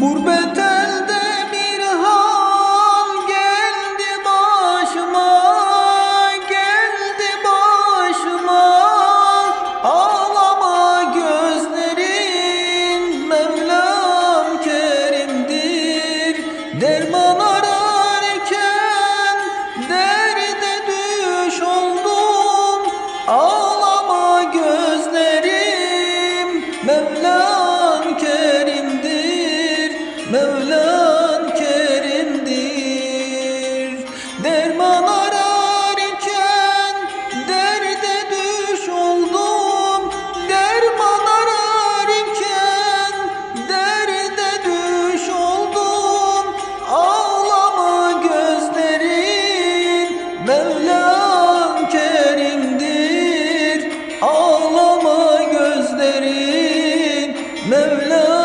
Gurbet elde bir hal geldi başıma Geldi başıma. Ağlama gözlerin Mevlam Kerim'dir. Derman ararken derde düş oldum. Ağlama gözlerim Mevlam Kerim Mevla